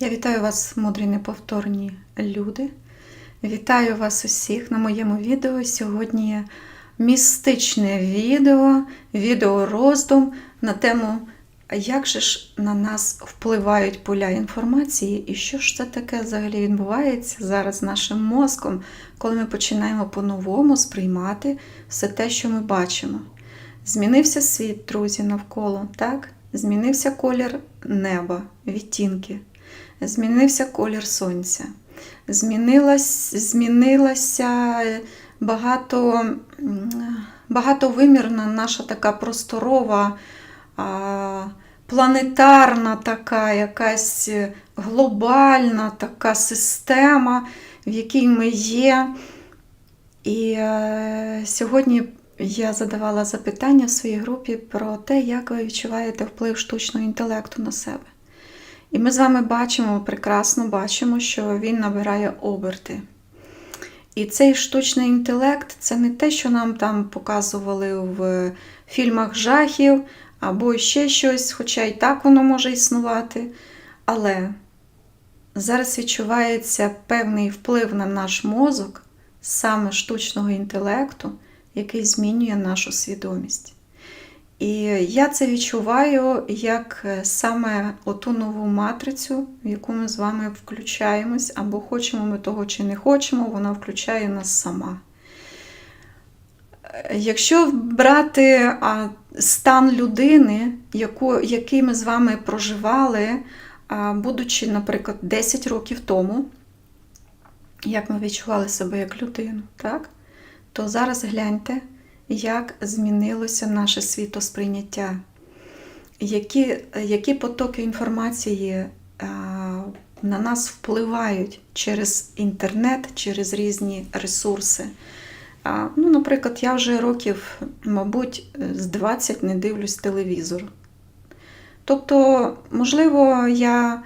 Я вітаю вас, мудрі неповторні люди. Вітаю вас усіх на моєму відео. Сьогодні містичне відео, відеороздум на тему, як же ж на нас впливають поля інформації, і що ж це таке взагалі відбувається зараз нашим мозком, коли ми починаємо по-новому сприймати все те, що ми бачимо. Змінився світ, друзі, навколо, так? Змінився колір неба, відтінки. Змінився колір сонця. Змінилась, змінилася багато, багатовимірна наша така просторова, планетарна така якась глобальна така система, в якій ми є. І е, сьогодні я задавала запитання в своїй групі про те, як ви відчуваєте вплив штучного інтелекту на себе. І ми з вами бачимо, прекрасно бачимо, що він набирає оберти. І цей штучний інтелект це не те, що нам там показували в фільмах жахів або ще щось, хоча і так воно може існувати. Але зараз відчувається певний вплив на наш мозок саме штучного інтелекту, який змінює нашу свідомість. І я це відчуваю як е, саме оту нову матрицю, в яку ми з вами включаємось, або хочемо ми того чи не хочемо, вона включає нас сама. Якщо брати стан людини, яку, який ми з вами проживали, будучи, наприклад, 10 років тому, як ми відчували себе як людину, так? то зараз гляньте, як змінилося наше світосприйняття, які, які потоки інформації а, на нас впливають через інтернет, через різні ресурси. Ну, наприклад, я вже років, мабуть, з 20 не дивлюсь телевізор. Тобто, можливо, я е,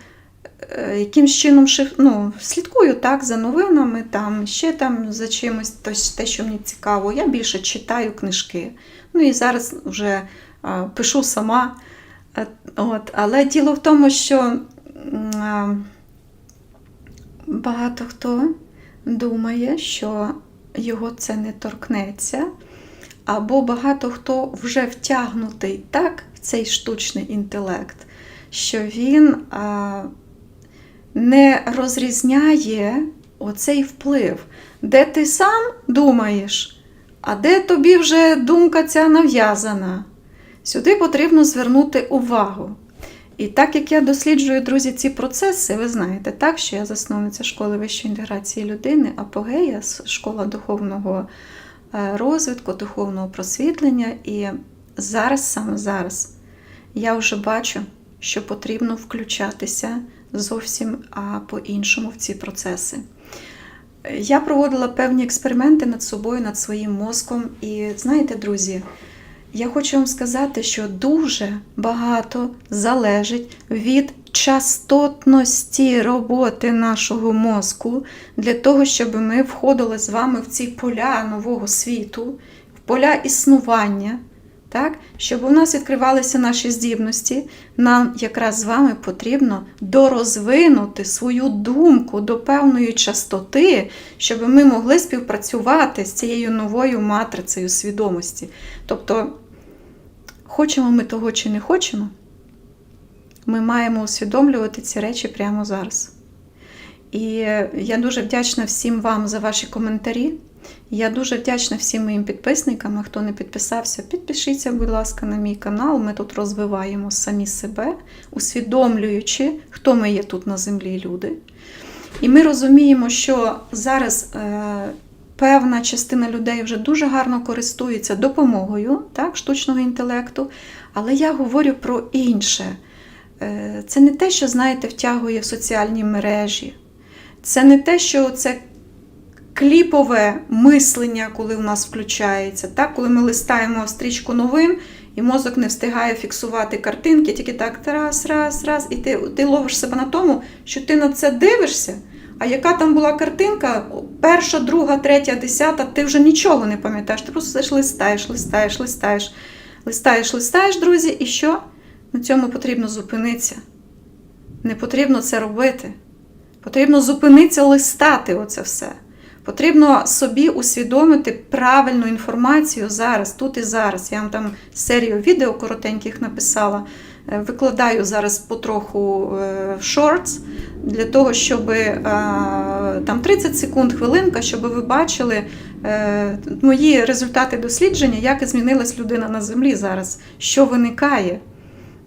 якимсь чином ну, слідкую так, за новинами, там, ще там за чимось, те, що мені цікаво. Я більше читаю книжки. Ну і зараз вже а, пишу сама. Е, От. Але діло в тому, що багато хто думає, що його це не торкнеться, або багато хто вже втягнутий так в цей штучний інтелект, що він не розрізняє оцей вплив, де ти сам думаєш, а де тобі вже думка ця нав'язана. Сюди потрібно звернути увагу. І так як я досліджую, друзі, ці процеси, ви знаєте, так, що я засновниця школи вищої інтеграції людини, апогея, школа духовного е, розвитку, духовного просвітлення. І зараз, саме зараз, я вже бачу, що потрібно включатися зовсім по-іншому в ці процеси. Я проводила певні експерименти над собою, над своїм мозком. І знаєте, друзі, я хочу вам сказати, що дуже багато залежить від частотності роботи нашого мозку для того, щоб ми входили з вами в ці поля нового світу, в поля існування. Так? Щоб у нас відкривалися наші здібності, нам якраз з вами потрібно дорозвинути свою думку до певної частоти, щоб ми могли співпрацювати з цією новою матрицею свідомості. Тобто, хочемо ми того чи не хочемо, ми маємо усвідомлювати ці речі прямо зараз. І я дуже вдячна всім вам за ваші коментарі. Я дуже вдячна всім моїм підписникам. Хто не підписався, підпишіться, будь ласка, на мій канал. Ми тут розвиваємо самі себе, усвідомлюючи, хто ми є тут на землі, люди. І ми розуміємо, що зараз е, певна частина людей вже дуже гарно користується допомогою так, штучного інтелекту. Але я говорю про інше. Е, Це не те, що, знаєте, втягує в соціальні мережі. Це не те, що це кліпове мислення, коли у нас включається. Так? Коли ми листаємо стрічку новин, і мозок не встигає фіксувати картинки, тільки так раз, раз, раз, і ти, ти ловиш себе на тому, що ти на це дивишся. А яка там була картинка, перша, друга, третя, десята, ти вже нічого не пам'ятаєш. Ти просто листаєш, листаєш, листаєш, листаєш, листаєш, друзі, і що? На цьому потрібно зупинитися. Не потрібно це робити. Потрібно зупинитися листати оце все. Потрібно собі усвідомити правильну інформацію зараз, тут і зараз. Я вам там серію відео коротеньких написала. Е, Викладаю зараз потроху е, шортс для того, щоб е, там 30 секунд, хвилинка, щоб ви бачили е, мої результати дослідження, як змінилась людина на землі зараз, що виникає.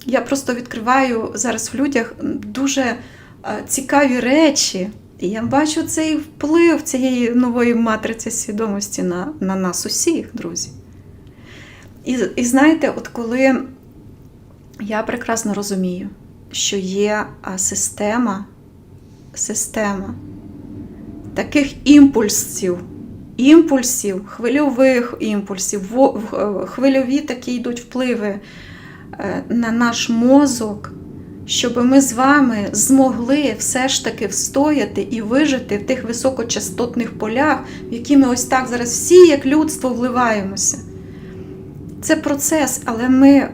Я просто відкриваю зараз в людях дуже е, цікаві речі. І я бачу цей вплив цієї нової матриці свідомості на, на нас усіх, друзі. І, і знаєте, от коли я прекрасно розумію, що є система, система таких імпульсів, імпульсів, хвильових імпульсів, хвильові такі йдуть впливи е, на наш мозок, щоб ми з вами змогли все ж таки встояти і вижити в тих високочастотних полях, в які ми ось так зараз всі, як людство, вливаємося. Це процес, але ми,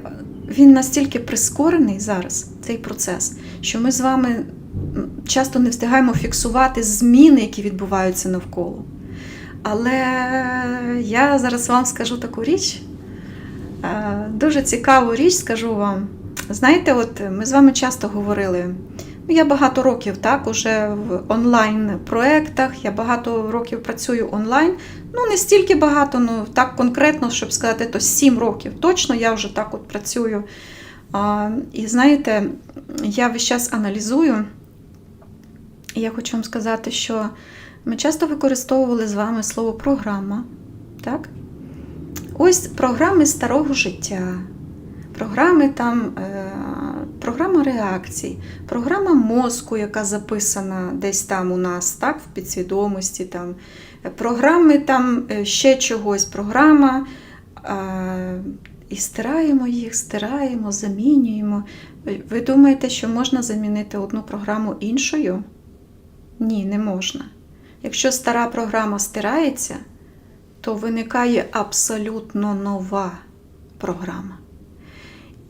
він настільки прискорений зараз, цей процес, що ми з вами часто не встигаємо фіксувати зміни, які відбуваються навколо. Але я зараз вам скажу таку річ, е, дуже цікаву річ скажу вам. Знаєте, от ми з вами часто говорили. ну, Я багато років так уже в онлайн-проєктах, я багато років працюю онлайн. Ну, не стільки багато, ну так конкретно, щоб сказати, то 7 років. Точно я вже так от працюю. А, і знаєте, я весь час аналізую. І я хочу вам сказати, що ми часто використовували з вами слово програма. Так? Ось програми старого життя, програми там, е, програма реакцій, програма мозку, яка записана десь там у нас, так, в підсвідомості, там, програми там е, ще чогось, програма. І стираємо їх, стираємо, замінюємо. Ви думаєте, що можна замінити одну програму іншою? Ні, не можна. Якщо стара програма стирається, то виникає абсолютно нова програма.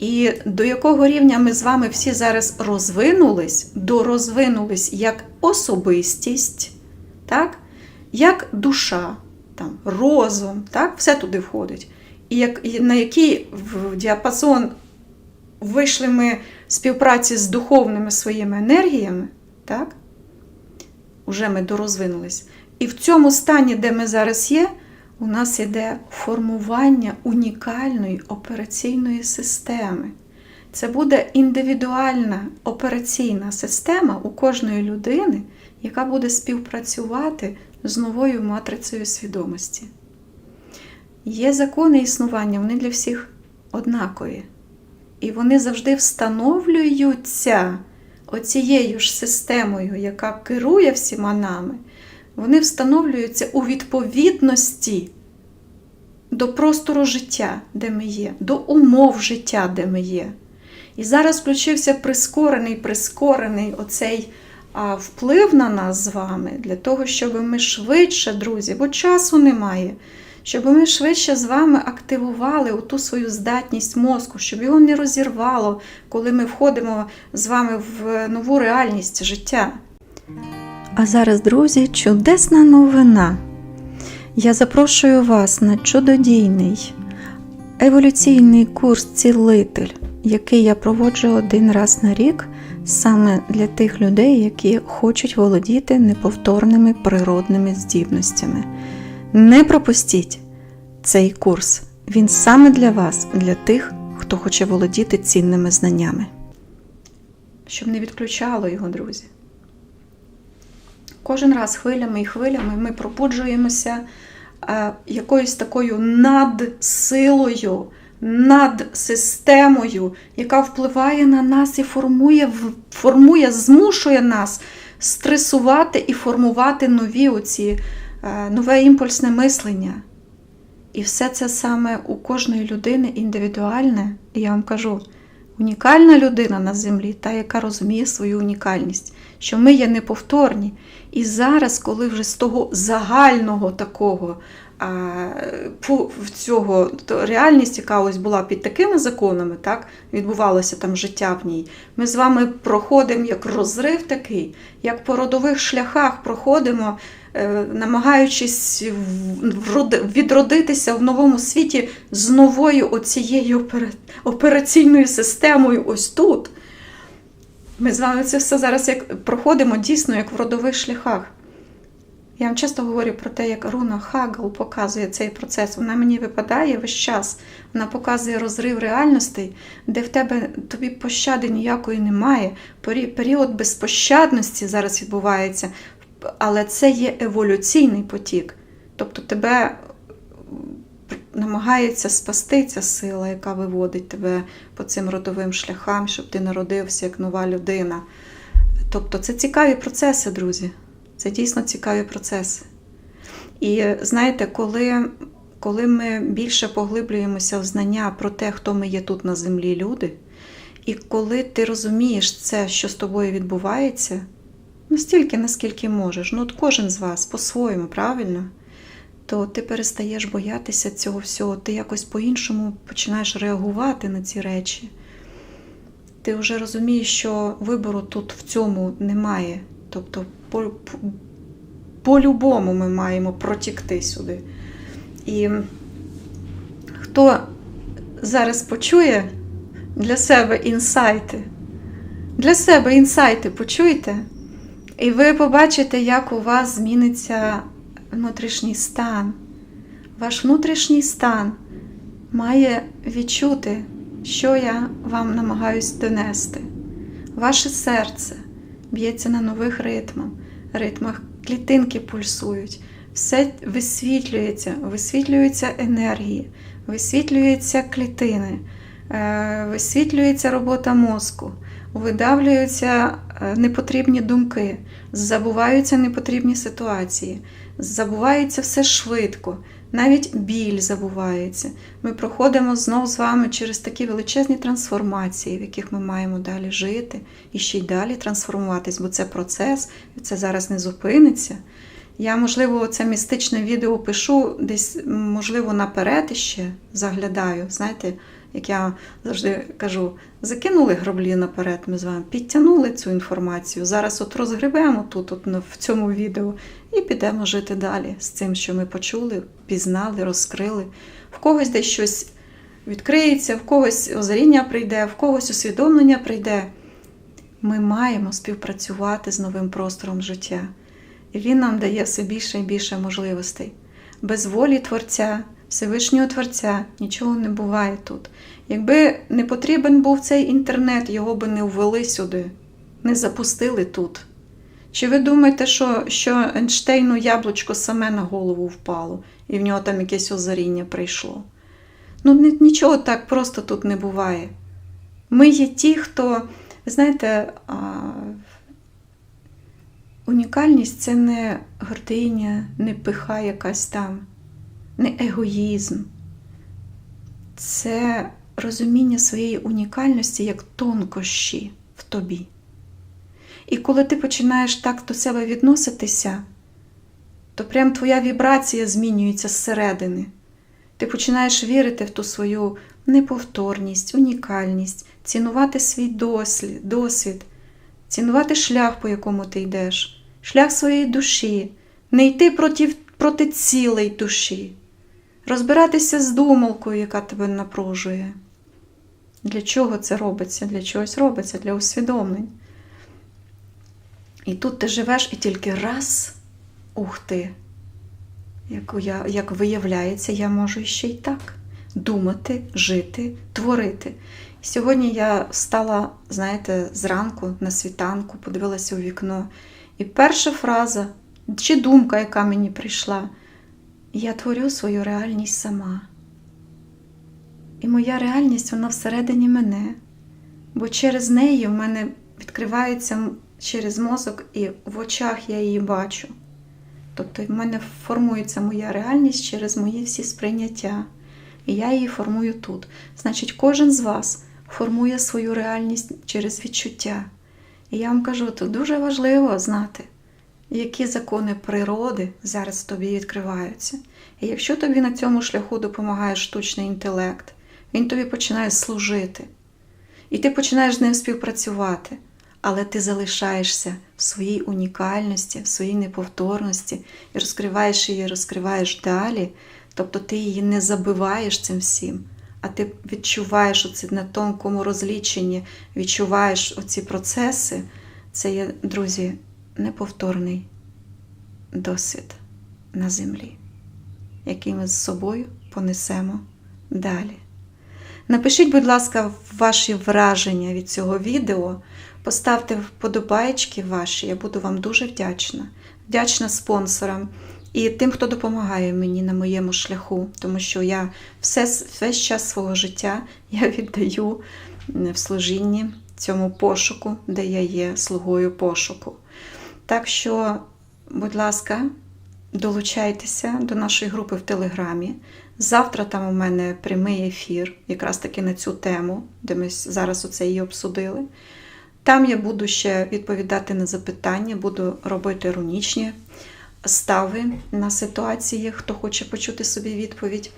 І до якого рівня ми з вами всі зараз розвинулись, дорозвинулись як особистість, так? як душа, там, розум, так? все туди входить. І як, і на який в діапазон вийшли ми співпраці з духовними своїми енергіями, так? Уже ми дорозвинулись. І в цьому стані, де ми зараз є, у нас йде формування унікальної операційної системи. Це буде індивідуальна операційна система у кожної людини, яка буде співпрацювати з новою матрицею свідомості. Є закони існування, вони для всіх однакові. І вони завжди встановлюються оцією ж системою, яка керує всіма нами, вони встановлюються у відповідності до простору життя, де ми є, до умов життя, де ми є. І зараз включився прискорений, прискорений оцей а, вплив на нас з вами для того, щоб ми швидше, друзі, бо часу немає, щоб ми швидше з вами активували ту свою здатність мозку, щоб його не розірвало, коли ми входимо з вами в нову реальність життя. А зараз, друзі, чудесна новина. Я запрошую вас на чудодійний еволюційний курс Цілитель, який я проводжу один раз на рік саме для тих людей, які хочуть володіти неповторними природними здібностями. Не пропустіть цей курс. Він саме для вас, для тих, хто хоче володіти цінними знаннями. Щоб не відключало його, друзі. Кожен раз хвилями і хвилями ми пробуджуємося е, якоюсь такою надсилою, над системою, яка впливає на нас і формує, формує, змушує нас стресувати і формувати нові оці, е, нове імпульсне мислення. І все це саме у кожної людини індивідуальне. І я вам кажу, унікальна людина на землі, та, яка розуміє свою унікальність, що ми є неповторні. І зараз, коли вже з того загального такого в цього то реальність, яка ось була під такими законами, так, відбувалося там життя в ній. Ми з вами проходимо як розрив такий, як по родових шляхах проходимо, е, намагаючись відродитися в новому світі з новою оцією операційною системою ось тут. Ми з вами це все зараз як проходимо дійсно як в родових шляхах. Я вам часто говорю про те, як Руна Хагл показує цей процес. Вона мені випадає весь час. Вона показує розрив реальностей, де в тебе тобі пощади ніякої немає. Період безпощадності зараз відбувається, але це є еволюційний потік. Тобто тебе намагається спасти ця сила, яка виводить тебе по цим родовим шляхам, щоб ти народився як нова людина. Тобто це цікаві процеси, друзі. Це дійсно цікаві процеси. І знаєте, коли, коли ми більше поглиблюємося в знання про те, хто ми є тут на землі, люди, і коли ти розумієш це, що з тобою відбувається, настільки, наскільки можеш, ну от кожен з вас по-своєму, правильно? То ти перестаєш боятися цього всього, ти якось по-іншому починаєш реагувати на ці речі. Ти вже розумієш, що вибору тут в цьому немає. Тобто, по- по- по-любому ми маємо протікти сюди. І хто зараз почує для себе інсайти, для себе інсайти почуйте, і ви побачите, як у вас зміниться внутрішній стан. Ваш внутрішній стан має відчути, що я вам намагаюсь донести. Ваше серце б'ється на нових ритмах, ритмах клітинки пульсують, все висвітлюється, висвітлюються енергії, висвітлюються клітини, е, висвітлюється робота мозку, видавлюються е, непотрібні думки, забуваються непотрібні ситуації, забувається все швидко, навіть біль забувається. Ми проходимо знов з вами через такі величезні трансформації, в яких ми маємо далі жити і ще й далі трансформуватись, бо це процес, і це зараз не зупиниться. Я, можливо, це містичне відео пишу десь, можливо, наперед іще заглядаю. Знаєте, як я завжди кажу, закинули граблі наперед, ми з вами підтягнули цю інформацію. Зараз от розгребемо тут, от, в цьому відео, і підемо жити далі з цим, що ми почули, пізнали, розкрили. В когось десь щось відкриється, в когось озаріння прийде, в когось усвідомлення прийде. Ми маємо співпрацювати з новим простором життя. І він нам дає все більше і більше можливостей. Без волі Творця, Всевишнього Творця нічого не буває тут. Якби не потрібен був цей інтернет, його би не ввели сюди, не запустили тут. Чи ви думаєте, що, що Ейнштейну яблучко саме на голову впало, і в нього там якесь озаріння прийшло? Ну, нічого так просто тут не буває. Ми є ті, хто, знаєте, а, унікальність це не гординя, не пиха якась там, не егоїзм. Це розуміння своєї унікальності як тонкощі в тобі. І коли ти починаєш так до себе відноситися, то прям твоя вібрація змінюється зсередини. Ти починаєш вірити в ту свою неповторність, унікальність, цінувати свій дослід, досвід, цінувати шлях, по якому ти йдеш, шлях своєї душі, не йти проти, проти цілей душі, розбиратися з думалкою, яка тебе напружує. Для чого це робиться? Для чогось робиться, для усвідомлень. І тут ти живеш і тільки раз, ух ти, як, я, як виявляється, я можу ще й так думати, жити, творити. Сьогодні я встала, знаєте, зранку на світанку, подивилася у вікно, і перша фраза чи думка, яка мені прийшла, я творю свою реальність сама. І моя реальність, вона всередині мене, бо через неї в мене відкривається через мозок, і в очах я її бачу. Тобто в мене формується моя реальність через мої всі сприйняття. І я її формую тут. Значить, кожен з вас формує свою реальність через відчуття. І я вам кажу, тут дуже важливо знати, які закони природи зараз тобі відкриваються. І якщо тобі на цьому шляху допомагає штучний інтелект, він тобі починає служити. І ти починаєш з ним співпрацювати, але ти залишаєшся в своїй унікальності, в своїй неповторності і розкриваєш її, розкриваєш далі. Тобто ти її не забиваєш цим всім, а ти відчуваєш оці на тонкому розліченні, відчуваєш оці процеси. Це є, друзі, неповторний досвід на землі, який ми з собою понесемо далі. Напишіть, будь ласка, ваші враження від цього відео. Поставте вподобайки ваші, я буду вам дуже вдячна. Вдячна спонсорам і тим, хто допомагає мені на моєму шляху, тому що я все, весь час свого життя я віддаю в служінні цьому пошуку, де я є слугою пошуку. Так що, будь ласка, долучайтеся до нашої групи в Телеграмі. Завтра там у мене прямий ефір, якраз таки на цю тему, де ми зараз оце її обсудили. Там я буду ще відповідати на запитання, буду робити рунічні стави на ситуації, хто хоче почути собі відповідь.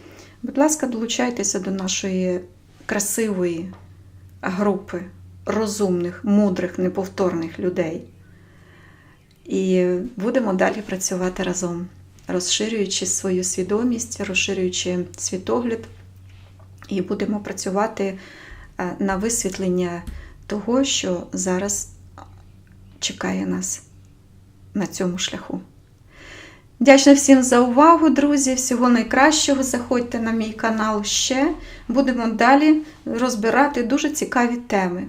Будь ласка, долучайтеся до нашої красивої групи розумних, мудрих, неповторних людей. І будемо далі працювати разом, розширюючи свою свідомість, розширюючи світогляд, і будемо працювати е, на висвітлення того, що зараз чекає нас на цьому шляху. Дячна всім за увагу, друзі. Всього найкращого. Заходьте на мій канал ще. Будемо далі розбирати дуже цікаві теми.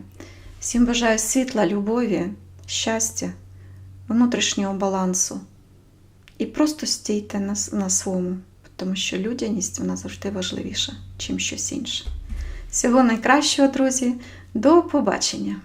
Всім бажаю світла, любові, щастя, внутрішнього балансу. І просто стійте на, на своєму, тому що людяність вона завжди важливіша, чим щось інше. Всього найкращого, друзі. До побачення!